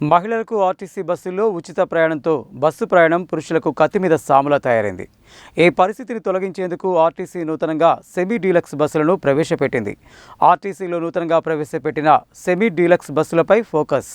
మహిళలకు ఆర్టీసీ బస్సుల్లో ఉచిత ప్రయాణంతో బస్సు ప్రయాణం పురుషులకు కత్తి మీద సాములా తయారైంది. ఈ పరిస్థితిని తొలగించేందుకు ఆర్టీసీ నూతనంగా సెమీ డీలక్స్ బస్సులను ప్రవేశపెట్టింది. ఆర్టీసీలో నూతనంగా ప్రవేశపెట్టిన సెమీ డీలక్స్ బస్సులపై ఫోకస్.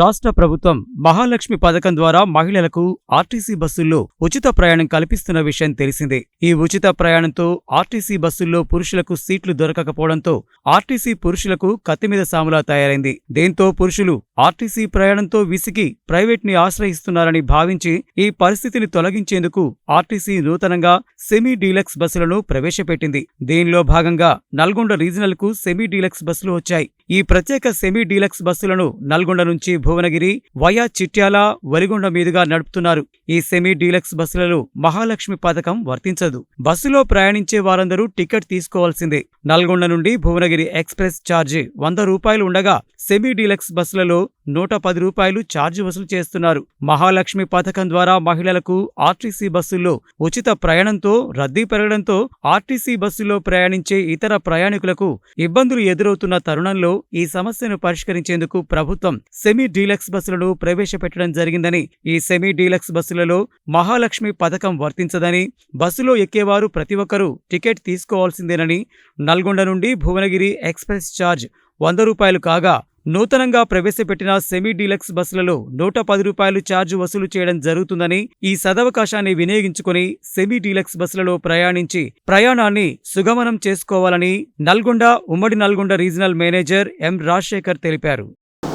రాష్ట్ర ప్రభుత్వం మహాలక్ష్మి పథకం ద్వారా మహిళలకు ఆర్టీసీ బస్సుల్లో ఉచిత ప్రయాణం కల్పిస్తున్న విషయం తెలిసిందే. ఈ ఉచిత ప్రయాణంతో ఆర్టీసీ బస్సుల్లో పురుషులకు సీట్లు దొరకకపోవడంతో ఆర్టీసీ పురుషులకు కత్తి మీద సాములా తయారైంది. దీంతో పురుషులు ఆర్టీసీ ప్రయాణం భయంతో విసిగి ప్రైవేట్ని ఆశ్రయిస్తున్నారని భావించి ఈ పరిస్థితిని తొలగించేందుకు ఆర్టీసీ నూతనంగా సెమీ డీలక్స్ బస్సులను ప్రవేశపెట్టింది. దీనిలో భాగంగా నల్గొండ రీజనల్కు సెమీ డీలక్స్ బస్సులు వచ్చాయి. ఈ ప్రత్యేక సెమీ డీలక్స్ బస్సులను నల్గొండ నుంచి భువనగిరి వయా చిట్యాల వలిగొండ మీదుగా నడుపుతున్నారు. ఈ సెమీ డీలక్స్ బస్సులలో మహాలక్ష్మి పథకం వర్తించదు. బస్సులో ప్రయాణించే వారందరూ టికెట్ తీసుకోవాల్సిందే. నల్గొండ నుండి భువనగిరి ఎక్స్ప్రెస్ ఛార్జీ వంద రూపాయలు ఉండగా సెమీ డీలక్స్ బస్సులలో నూట పది రూపాయలు ఛార్జ్ వసూలు చేస్తున్నారు. మహాలక్ష్మి పథకం ద్వారా మహిళలకు ఆర్టీసీ బస్సుల్లో ఉచిత ప్రయాణంతో రద్దీ పెరగడంతో ఆర్టీసీ బస్సులో ప్రయాణించే ఇతర ప్రయాణికులకు ఇబ్బందులు ఎదురవుతున్న తరుణంలో ఈ సమస్యను పరిష్కరించేందుకు ప్రభుత్వం సెమీ డీలక్స్ బస్సులను ప్రవేశపెట్టడం జరిగిందని ఈ సెమీ డీలక్స్ బస్సులలో మహాలక్ష్మి పథకం వర్తించదని బస్సులో ఎక్కేవారు ప్రతి ఒక్కరూ టికెట్ తీసుకోవాల్సిందేనని నల్గొండ నుండి భువనగిరి ఎక్స్ప్రెస్ ఛార్జ్ వంద రూపాయలు కాగా నూతనంగా ప్రవేశపెట్టిన సెమీ డీలక్స్ బస్సులలో నూట పది రూపాయలు ఛార్జ్ వసూలు చేయడం జరుగుతుందని ఈ సదవకాశాన్ని వినియోగించుకుని సెమీ డీలక్స్ బస్సులలో ప్రయాణించి ప్రయాణాన్ని సుగమనం చేసుకోవాలని నల్గొండ ఉమ్మడి Nalgonda regional manager M Rajasekhar తెలిపారు.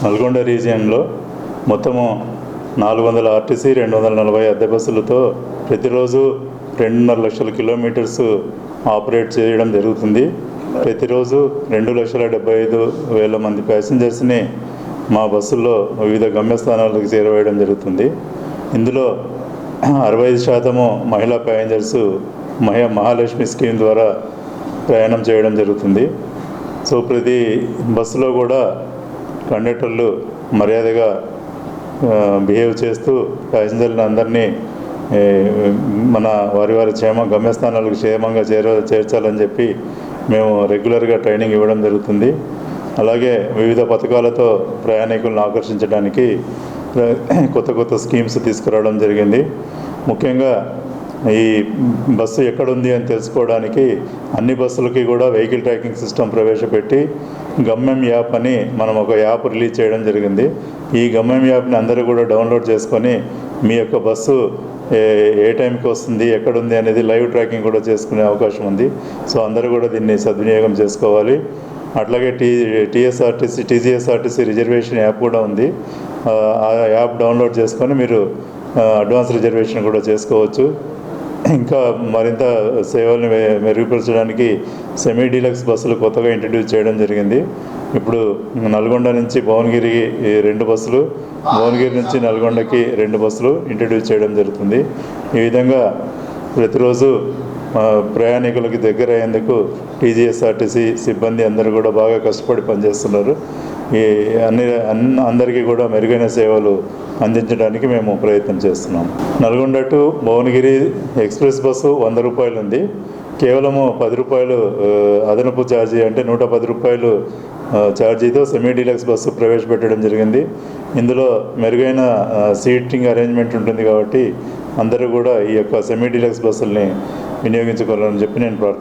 నల్గొండ రీజియన్లో మొత్తము నాలుగు వందల ఆర్టీసీ రెండు వందల నలభై అద్దె బస్సులతో ప్రతిరోజు రెండున్నర లక్షల కిలోమీటర్స్ ఆపరేట్ చేయడం జరుగుతుంది. ప్రతిరోజు రెండు లక్షల డెబ్బై ఐదు వేల మంది ప్యాసింజర్స్ని మా బస్సుల్లో వివిధ గమ్యస్థానాలకు చేరవేయడం జరుగుతుంది. ఇందులో అరవై ఐదు శాతము మహిళా ప్యాసింజర్స్ మహి మహాలక్ష్మి స్కీమ్ ద్వారా ప్రయాణం చేయడం జరుగుతుంది. సో ప్రతి బస్సులో కూడా కండక్టర్లు మర్యాదగా బిహేవ్ చేస్తూ ప్యాసింజర్లను అందరినీ మన వారి వారి క్షేమ గమ్యస్థానాలకు క్షేమంగా చేర చేర్చాలని చెప్పి మేము రెగ్యులర్గా ట్రైనింగ్ ఇవ్వడం జరుగుతుంది. అలాగే వివిధ పథకాలతో ప్రయాణికులను ఆకర్షించడానికి కొత్త కొత్త స్కీమ్స్ తీసుకురావడం జరిగింది. ముఖ్యంగా ఈ బస్సు ఎక్కడుంది అని తెలుసుకోవడానికి అన్ని బస్సులకి కూడా వెహికల్ ట్రాకింగ్ సిస్టమ్ ప్రవేశపెట్టి గమ్యం యాప్ అని మనం ఒక యాప్ రిలీజ్ చేయడం జరిగింది. ఈ గమ్యం యాప్ని అందరూ కూడా డౌన్లోడ్ చేసుకొని మీ యొక్క బస్సు ఏ ఏ టైంకి వస్తుంది ఎక్కడుంది అనేది లైవ్ ట్రాకింగ్ కూడా చేసుకునే అవకాశం ఉంది. సో అందరూ కూడా దీన్ని సద్వినియోగం చేసుకోవాలి. అట్లాగే T TSRTC TGSRTC reservation app కూడా ఉంది. ఆ, యాప్ డౌన్లోడ్ చేసుకొని మీరు అడ్వాన్స్ రిజర్వేషన్ కూడా చేసుకోవచ్చు. ఇంకా మరింత సేవల్ని మె- మెరుగుపరచడానికి సెమీ డీలక్స్ బస్సులు కొత్తగా ఇంట్రడ్యూస్ చేయడం జరిగింది. ఇప్పుడు నల్గొండ నుంచి భువనగిరి రెండు బస్సులు భువనగిరి నుంచి నల్గొండకి రెండు బస్సులు ఇంట్రడ్యూస్ చేయడం జరుగుతుంది. ఈ విధంగా ప్రతిరోజు ప్రయాణికులకి దగ్గర అయ్యేందుకు టీజీఎస్ఆర్టీసీ సిబ్బంది అందరూ కూడా బాగా కష్టపడి పనిచేస్తున్నారు. ఈ అన్ని అన్ని అందరికీ కూడా మెరుగైన సేవలు అందించడానికి మేము ప్రయత్నం చేస్తున్నాం. Nalgonda to Bhuvanagiri express bus వంద రూపాయలు ఉంది కేవలము పది రూపాయలు అదనపు ఛార్జీ అంటే నూట పది రూపాయలు ఛార్జీతో సెమీ డీలక్స్ బస్సు ప్రవేశపెట్టడం జరిగింది. ఇందులో మెరుగైన సీటింగ్ అరేంజ్మెంట్ ఉంటుంది కాబట్టి అందరూ కూడా ఈ యొక్క సెమీ డీలక్స్ బస్సుల్ని వినియోగించుకోవాలని చెప్పి నేను ప్రార్థన